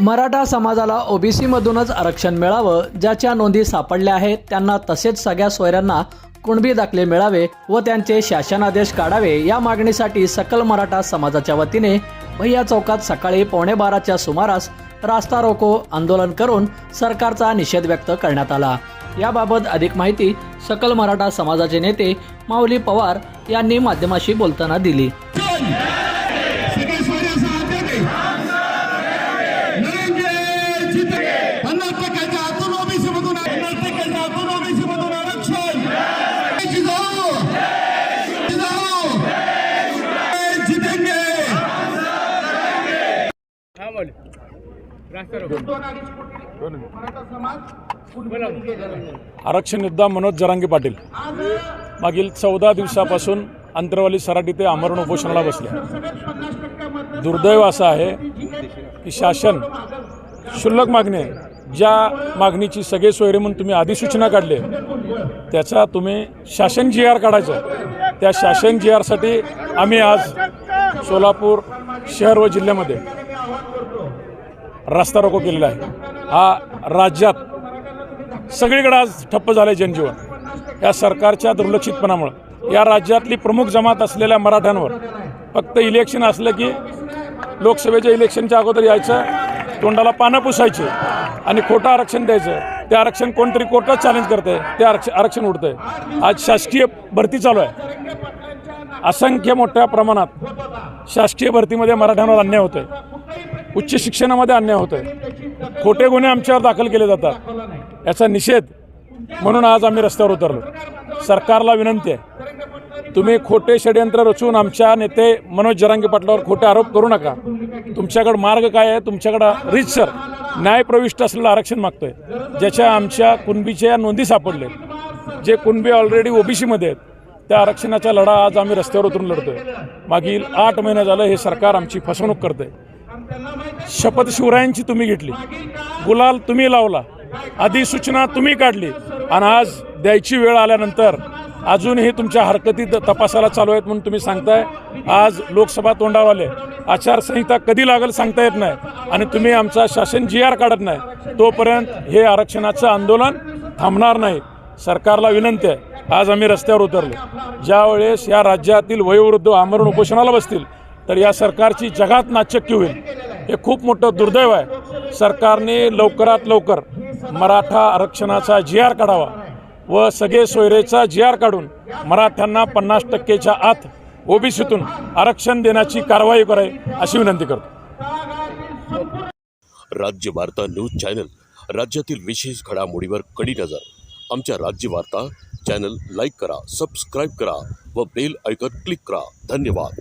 मराठा समाजाला ओबीसीमधूनच आरक्षण मिळावं ज्याच्या नोंदी सापडल्या आहेत त्यांना तसेच सगळ्या सोयऱ्यांना कुणबी दाखले मिळावे व त्यांचे शासनादेश काढावे या मागणीसाठी सकल मराठा समाजाच्या वतीने भैया चौकात सकाळी पावणे बाराच्या सुमारास रास्ता रोको आंदोलन करून सरकारचा निषेध व्यक्त करण्यात आला. याबाबत अधिक माहिती सकल मराठा समाजाचे नेते माऊली पवार यांनी माध्यमाशी बोलताना दिली. नरेंद्र जिते पन्नास टक्क्याच्या आतून ओबीसी मधून पन्नास टक्क्याच्या आतून ओबीसी मधून आरक्षण जिजाऊ जिजाऊ जितेंगे योद्धा मनोज जरांगे पाटील. मागील चौदा दिवसापासून अंतरवाली सराटी ते आमरण उपोषणाला बसले. दुर्दैव असं आहे की शासन क्षुल्लक मागणी आहे. ज्या मागणीची सगळे सोयरे म्हणून तुम्ही अधिसूचना काढली त्याचा तुम्ही शासन जी आर काढायचं. त्या शासन जी आरसाठी आम्ही आज सोलापूर शहर व जिल्ह्यामध्ये रस्ता रोको केलेला आहे. हा राज्यात सगळीकडे आज ठप्प झालं आहे जनजीवन. या सरकारच्या दुर्लक्षितपणामुळं या राज्यातली प्रमुख जमात असलेल्या मराठ्यांवर फक्त इलेक्शन असलं की लोकसभेच्या इलेक्शनच्या अगोदर यायचं तोंडाला पानं पुसायचे आणि खोटं आरक्षण द्यायचं. ते आरक्षण कोणतरी कोर्टात चॅलेंज करते ते आरक्षण आरक्षण उडतंय. आज शासकीय भरती चालू आहे. असंख्य मोठ्या प्रमाणात शासकीय भरतीमध्ये मराठ्यांवर अन्याय होतोय. उच्च शिक्षणामध्ये अन्याय होतोय. खोटे गुन्हे आमच्यावर दाखल केले जातात. याचा निषेध म्हणून आज आम्ही रस्त्यावर उतरलो. सरकारला विनंती आहे. तुम्ही खोटे षडयंत्र रचून आमच्या नेते मनोज जरांगे पाटलावर खोटे आरोप करू नका. तुमच्याकडं मार्ग काय आहे? तुमच्याकडं रितसर न्यायप्रविष्ट असलेलं आरक्षण मागतोय. ज्याच्या आमच्या कुणबीच्या नोंदी सापडले जे कुणबी ऑलरेडी ओबीसीमध्ये आहेत त्या आरक्षणाचा लढा आज आम्ही रस्त्यावर उतरून लढतोय. मागील आठ महिने झालं हे सरकार आमची फसवणूक करते शपथ शिवरायांची तुम्ही घेतली. गुलाल तुम्ही लावला. अधिसूचना तुम्ही काढली. आणि आज द्यायची वेळ आल्यानंतर अजूनही तुमच्या हरकती तपासाला चालू आहेत म्हणून तुम्ही सांगताय. आज लोकसभा तोंडावर आले. आचारसंहिता कधी लागेल सांगता येत नाही. आणि तुम्ही आमचा शासन जी आर काढत नाही. तोपर्यंत हे आरक्षणाचं आंदोलन थांबणार नाही. सरकारला विनंती आहे. आज आम्ही रस्त्यावर उतरलो. ज्यावेळेस या राज्यातील वयोवृद्ध आमरण उपोषणाला बसतील तर या सरकारची जगात नाचक्की होईल. हे खूप मोठं दुर्दैव आहे. सरकारने लवकरात लवकर मराठा आरक्षणाचा जी आर काढावा. व सगळे सोयरेचा जी आर काढून मराठ्यांना पन्नास टक्केच्या आत ओबीसीतून आरक्षण देण्याची कारवाई करावी अशी विनंती करतो. राज्य वार्ता न्यूज चॅनल राज्यातील विशेष घडामोडीवर कडी नजर. आमच्या राज्य वार्ता चॅनल लाईक करा सबस्क्राईब करा व बेल ऐकत क्लिक करा. धन्यवाद.